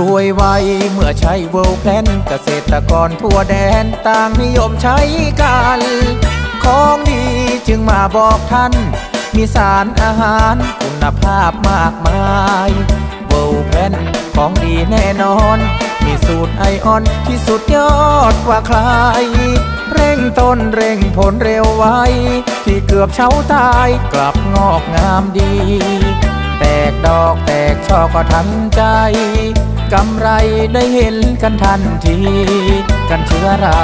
รวยไว เมื่อใช้เวลแพลนเกษตรกรทั่วแดนต่างนิยมใช้กัน ของดีจึงมาบอกท่าน มีสารอาหารคุณภาพมากมายเวลแพลนของดีแน่นอน มีสูตรไอออนที่สุดยอดกว่าใคร เร่งต้นเร่งผลเร็วไว ที่เกือบเช้าตายกลับงอกงามดีแตกดอกแตกช่อก็ทันใจ กำไรได้เห็นกันทันที กันเชื้อรา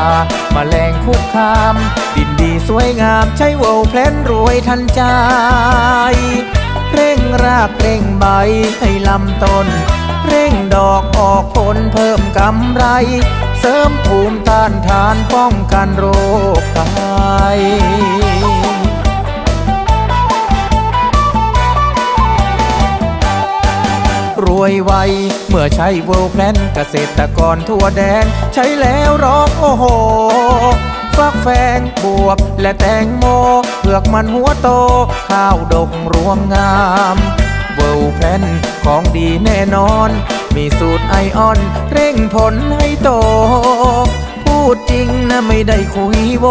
มาแมลงคุกคาม ดินดีสวยงามใช้เวแพลนรวยทันใจ เร่งรากเร่งใบให้ลำต้น เร่งดอกออกผลเพิ่มกำไร เสริมภูมิต้านทานป้องกันโรคภัย รวยไว เมื่อใช้เวลแพลนเกษตรกรทั่วแดน ใช้แล้วร้องโอ้โหฟักแฟงบวบและแตงโมเผือกมันหัวโต ข้าวดกรวงงามเวลแพลนของดีแน่นอน มีสูตรไอออน เร่งผลให้โต พูดจริงนะไม่ได้คุยโว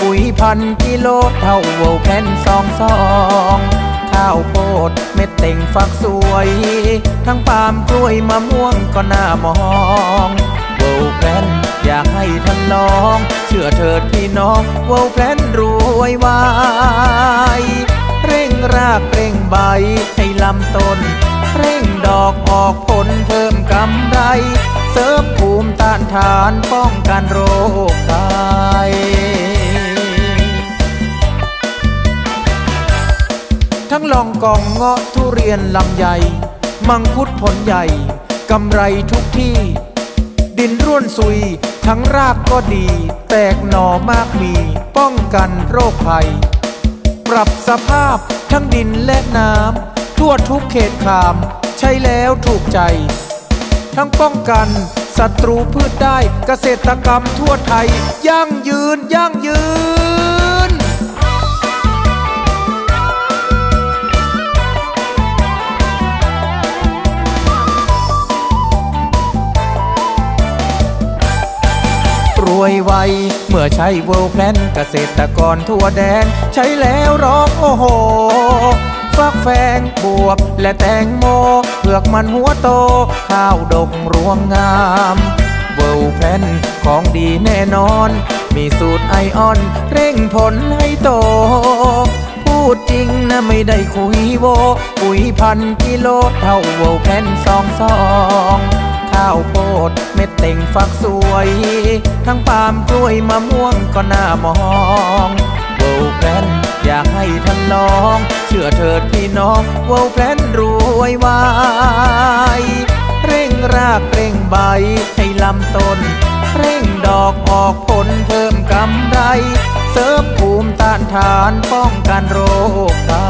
ปุ๋ยพันกิโลเท่าเวลแพลนสองสอง ข้าวโพดเม็ดเต่งฝักสวย ทั้งปาล์มกล้วยมะม่วงก็น่ามองเวลแพลนอยากให้ท่านลอง เชื่อเถิดพี่น้องเวลแพลนรวยไวเร่งรากเร่งใบให้ลำต้น เร่งดอกออกผลเพิ่มกำไร เสริมภูมิต้านทานป้องกันโรคภัย ทั้งลองกองเงาะทุเรียนลำไย มังคุดผลใหญ่ กำไรทุกที่ ดินร่วนซุย ทั้งรากก็ดี แตกหน่อมากมี ป้องกันโรคภัย ปรับสภาพทั้งดินและน้ำ ทั่วทุกเขตขาม ใช้แล้วถูกใจ ทั้งป้องกันศัตรูพืชได้เกษตรกรรมทั่วไทย ยั่งยืนยั่งยืน วยไว เมื่อใช้เวลแพลนเกษตรกรทั่วแดน ใช้แล้วร้องโอ้โห ฟักแฟงบวบและแตงโมเผือกมันหัวโต ข้าวดกรวงงามเวลแพลนของดีแน่นอน มีสูตรไอออน เร่งผลให้โต พูดจริงนะไม่ได้คุยโวปุ๋ยพันกิโลเท่าเวลแพลนสองสอง ข้าวโพดเม็ดเต่งฝักสวย ทั้งปาล์มกล้วยมะม่วงก็น่ามองเวลแพลนอยากให้ท่านลอง เชื่อเถิดพี่น้องเวลแพลนรวยไวเร่งรากเร่งใบให้ลำต้น เร่งดอกออกผลเพิ่มกำไร เสริมภูมิต้านทานป้องกันโรคภั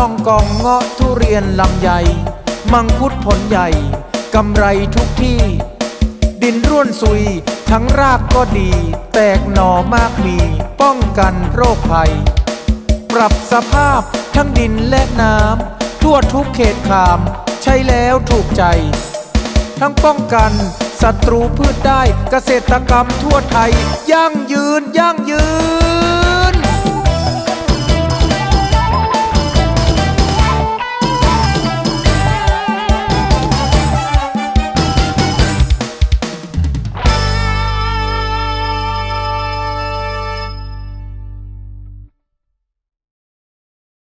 ลองกองเงาะทุเรียนลำไยมังคุดผลใหญ่กำไรทุกที่ ดินร่วนซุย ทั้งรากก็ดี แตกหน่อมากมี ป้องกันโรคภัย ปรับสภาพทั้งดินและน้ำทั่วทุกเขตขาม ใช้แล้วถูกใจ ทั้งป้องกันศัตรูพืชได้เกษตรกรรมทั่วไทย ยั่งยืนยั่งยืน